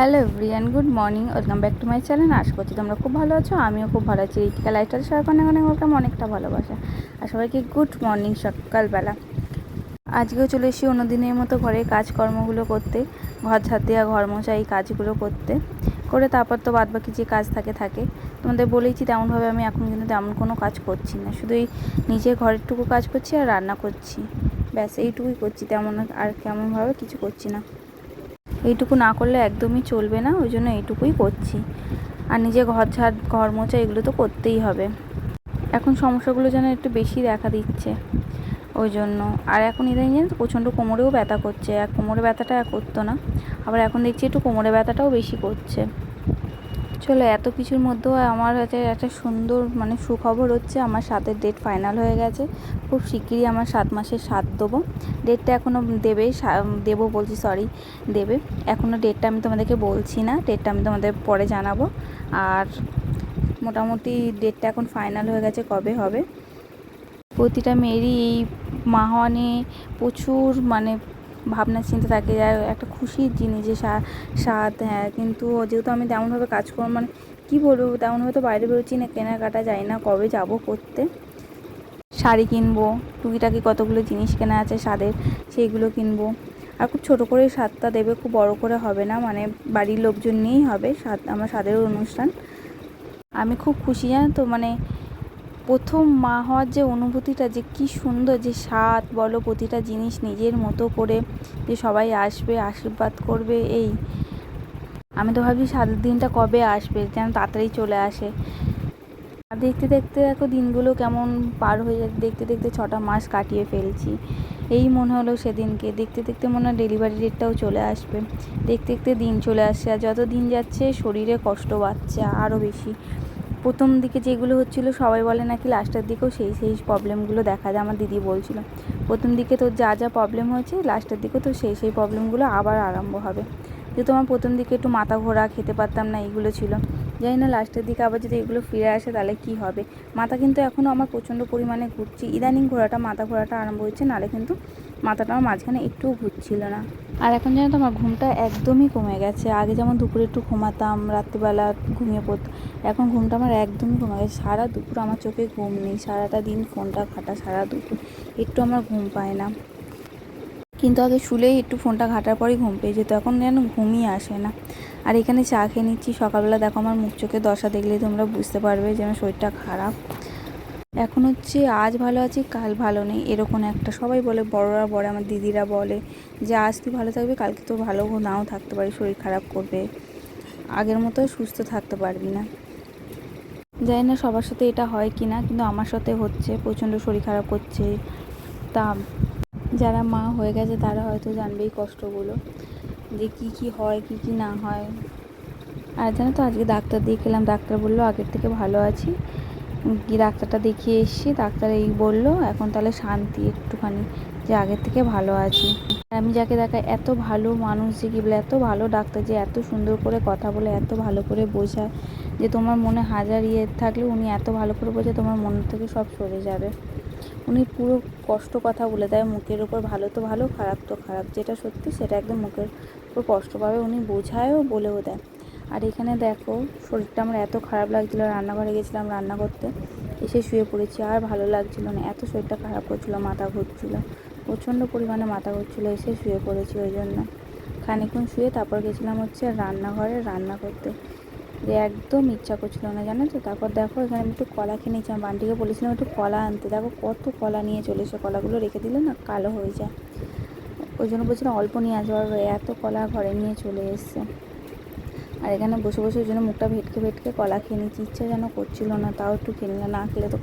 Hello everyone good morning welcome back to my channel আশা করছি তোমরা খুব ভালো আছো। আমিও খুব ভালো আছি। রিতিকা লাইফস্টাইল শেয়ার অনেক অনেক ওয়েলকাম অনেকটা ভালোবাসা। আর সবাইকে গুড মর্নিং সকালবেলা। আজকেও চলে এসেছি অন্য দিনের মতো ঘরের কাজকর্মগুলো করতে। ঘর ঝাড় দেওয়া ঘর মোছা এই কাজগুলো করতে। করে তারপর তো বাদ বাকি যে কাজ থাকে থাকে। তোমাদের বলেইছি তেমনভাবে আমি এখন কিন্তু তেমন কোনো কাজ করছি না। শুধু এই নিজের ঘরেরটুকু কাজ করছি আর রান্না করছি। ব্যাস, এইটুকুই করছি। তেমন আর কেমনভাবে কিছু করছি না। এইটুকু না করলে একদমই চলবে না, ওই জন্য এইটুকুই করছি। আর নিজে ঘর ঝাড়, ঘর মোছা এগুলো তো করতেই হবে। এখন সমস্যাগুলো যেন একটু বেশি দেখা দিচ্ছে ওই জন্য। আর এখন ইদানিং জানি প্রচণ্ড কোমরেও ব্যথা করছে এক কোমরে ব্যথাটা করতো না। আবার এখন দেখছি একটু কোমরে ব্যথাটাও বেশি করছে। চলো এত কিছুর মধ্যেও আমার হচ্ছে একটা সুন্দর মানে সুখবর হচ্ছে আমার সাতের ডেট ফাইনাল হয়ে গেছে। খুব শিগগিরই আমার সাত মাসের সাত দেবো। ডেটটা এখনও দেবে দেবো বলছি সরি দেবে। এখনও ডেটটা আমি তোমাদেরকে বলছি না ডেটটা আমি তোমাদের পরে জানাব। আর মোটামুটি ডেটটা এখন ফাইনাল হয়ে গেছে, কবে হবে? প্রতিটা মেয়েরই এই মা হওয়া নিয়ে প্রচুর মানে ভাবনা চিন্তা থাকে একটা খুশির জিনিস যে স্বাদ হ্যাঁ কিন্তু যেহেতু আমি তেমনভাবে কাজ করব মানে কী বলব, তেমনভাবে তো বাইরে বেরোচ্ছি না, কেনাকাটা যাই না কবে যাব করতে। শাড়ি কিনবো, টুকিটাকি কতগুলো জিনিস কেনা আছে স্বাদের, সেইগুলো কিনবো। আর খুব ছোটো করে স্বাদটা দেবে, খুব বড় করে হবে না মানে বাড়ির লোকজন নিয়েই হবে স্বাদ, আমার স্বাদের অনুষ্ঠান। আমি খুব খুশি, জানো তো মানে প্রথম মা হওয়ার যে অনুভূতিটা, যে কি সুন্দর, যে স্বাদ, বলো প্রতিটা জিনিস নিজের মতো করে যে সবাই আসবে, আশীর্বাদ করবে, এই। আমি তো ভাবছি সাতের দিনটা কবে আসবে, যেন তাড়াতাড়ি চলে আসে। আর দেখতে দেখতে দেখো দিনগুলো কেমন পার হয়ে যাচ্ছে দেখতে দেখতে ছটা মাস কাটিয়ে ফেলছি। এই মনে হলো সেদিনকে, দেখতে দেখতে মনে হয় ডেলিভারি ডেটটাও চলে আসবে। দেখতে দেখতে দিন চলে আসছে, আর যত দিন যাচ্ছে, শরীরে কষ্ট বাড়ছে আরও বেশি। প্রথম দিকে যেগুলো হচ্ছিল, সবাই বলে নাকি লাস্টের দিকেও সেই সেই প্রবলেমগুলো দেখা যায়। আমার দিদি বলছিল, প্রথম দিকে তো যা যা প্রবলেম হয়েছে, লাস্টের দিকে তো সেই সেই প্রবলেমগুলো আবার আরম্ভ হবে। যেহেতু আমার প্রথম দিকে একটু মাথা ঘোরা, খেতে পারতাম না, এইগুলো ছিল। জানি না লাস্টের দিকে আবার যদি এগুলো ফিরে আসে তাহলে কি হবে? মাথা কিন্তু এখনও আমার প্রচণ্ড পরিমাণে ঘুরছে। ইদানিং ঘোরাটা, মাথা ঘোরাটা আরম্ভ হচ্ছে নাহলে কিন্তু মাথাটা আমার মাঝখানে একটুও ঘুরছিল না। আর এখন যেন তো আমার ঘুমটা একদমই কমে গেছে। আগে যেমন দুপুরে একটু ঘুমাতাম, রাত্রিবেলা ঘুমিয়ে পড়তাম এখন ঘুমটা আমার একদমই কমে গেছে। সারা দুপুর আমার চোখে ঘুম নেই, সারাটা দিন ফোনটা ঘাটা, সারা দুপুর একটু আমার ঘুম পায় না। কিন্তু আগে শুলেই একটু ফোনটা ঘাটার পরেই ঘুম পেয়ে যেত, এখন যেন ঘুমই আসে না। আর এখানে চা খেয়ে নিচ্ছি, সকালবেলা দেখো আমার মুখ চোখে দশা দেখলেই তোমরা বুঝতে পারবে যে আমার শরীরটা খারাপ। এখন হচ্ছে আজ ভালো আছি, কাল ভালো নেই, এরকম একটা। সবাই বলে, বড়রা বলে, আমার দিদিরা বলে যে, আজ তুই ভালো থাকবি, কালকে তো ভালো নাও থাকতে পারি, শরীর খারাপ করবে। আগের মতো সুস্থ থাকতে পারবি না। জানি না সবার সাথে এটা হয় কি না কিন্তু আমার সাথে হচ্ছে, প্রচণ্ড শরীর খারাপ করছে। তা যারা মা হয়ে গেছে, তারা হয়তো জানবে এই কষ্টগুলো, যে কি কি হয়, কি কি না হয়। আর জানো তো, আজকে ডাক্তার দিয়ে খেলাম ডাক্তার বলল, আগের থেকে ভালো আছি। কি ডাক্তারটা দেখিয়ে এসেছি, ডাক্তার এই বলল, এখন তাহলে শান্তি একটুখানি, যে আগের থেকে ভালো আছি। আমি যাকে দেখা এত ভালো মানুষ যে কি বলে, এত ভালো ডাক্তার যে এত সুন্দর করে কথা বলে, এত ভালো করে বোঝায়, যে তোমার মনে হাজার ইয়ে থাকলে উনি এত ভালো করে বোঝায়, তোমার মন থেকে সব সরে যাবে। উনি পুরো কষ্ট কথা বলে দেয়, মুখের ওপর ভালো তো ভালো, খারাপ তো খারাপ, যেটা সত্যি সেটা একদম মুখের উপর কষ্ট পাবে, উনি বোঝায়ও বলেও দেয়। আর এখানে দেখো, শরীরটা আমার এত খারাপ লাগছিল, রান্নাঘরে গেছিলাম রান্না করতে, এসে শুয়ে পড়েছি, আর ভালো লাগছিল না, এত শরীরটা খারাপ করছিল, মাথা ঘুরছিলো, প্রচণ্ড পরিমাণে মাথা ঘুরছিল, এসে শুয়ে পড়েছি ওই জন্য। খানিক্ষণ শুয়ে তারপর গেছিলাম হচ্ছে রান্নাঘরে রান্না করতে। যে একদম ইচ্ছা করছিল না, জানো তো? তারপর দেখো, এখানে আমি একটু কলা খেয়ে নিয়েছিলাম বান্টিকে বলেছিলাম একটু কলা আনতে। দেখো কত কলা নিয়ে চলে এসে কলাগুলো রেখে দিলে না, কালো হয়ে যায়। ওই জন্য বলছিলাম অল্প নিয়ে আসব এত কলা ঘরে নিয়ে চলে এসছে। আর এখানে বসে বসে জন্য মুখটা ভেটকে ভেটকে কলা খেয়ে নিচ্ছি ইচ্ছা যেন করছিল না, তাও একটু খেলে না খেলে তো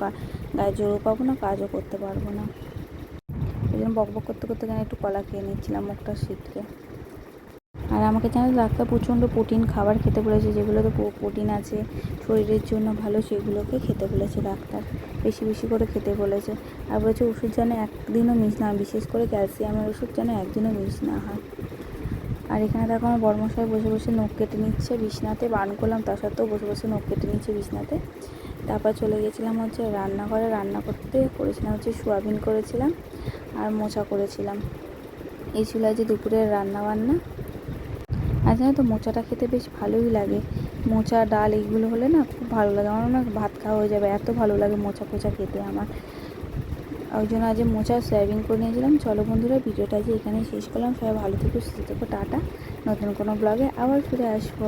গায়ে জোরও পাবো না, কাজও করতে পারব না। ওই জন্য বক বক করতে করতে এখানে একটু কলা খেয়ে নিচ্ছিলাম মুখটা শীতকে আর আমাকে জানো তো ডাক্তার প্রচণ্ড প্রোটিন খাবার খেতে বলেছে যেগুলোতে প্রোটিন আছে, শরীরের জন্য ভালো সেগুলোকে খেতে বলেছে ডাক্তার। বেশি বেশি করে খেতে বলেছে। আর বলেছে ওষুধ যেন একদিনও মিস না বিশেষ করে ক্যালসিয়ামের ওষুধ যেন একদিনও মিস না হয়। আর এখানে দেখো আমার বর্মশাই বসে বসে নখ কেটে নিচ্ছে, বিছনাতে বান করলাম তা সত্ত্বেও বসে বসে নখ কেটে নিচ্ছে বিছনাতে। তারপর চলে গেছিলাম হচ্ছে রান্নাঘরে, রান্না করতে করেছিলাম হচ্ছে সোয়াবিন করেছিলাম আর মোচা করেছিলাম। এই ছিল আজ দুপুরের রান্না বান্না আর জানো তো, মোচাটা খেতে বেশ ভালোই লাগে। মোচা, ডাল, এইগুলো হলে না খুব ভালো লাগে। আমার না ভাত খাওয়া হয়ে যাবে, এত ভালো লাগে মোচা পোচা খেতে আমার। ওই জন্য আজ মোচা সয়াবিন করে নিয়েছিলাম। চলো বন্ধুরা, ভিডিওটা যে এখানেই শেষ করলাম। সবাই ভালো থেকো, সুস্থ থেকো, টাটা। নতুন কোনো ব্লগে আবার ফিরে আসব।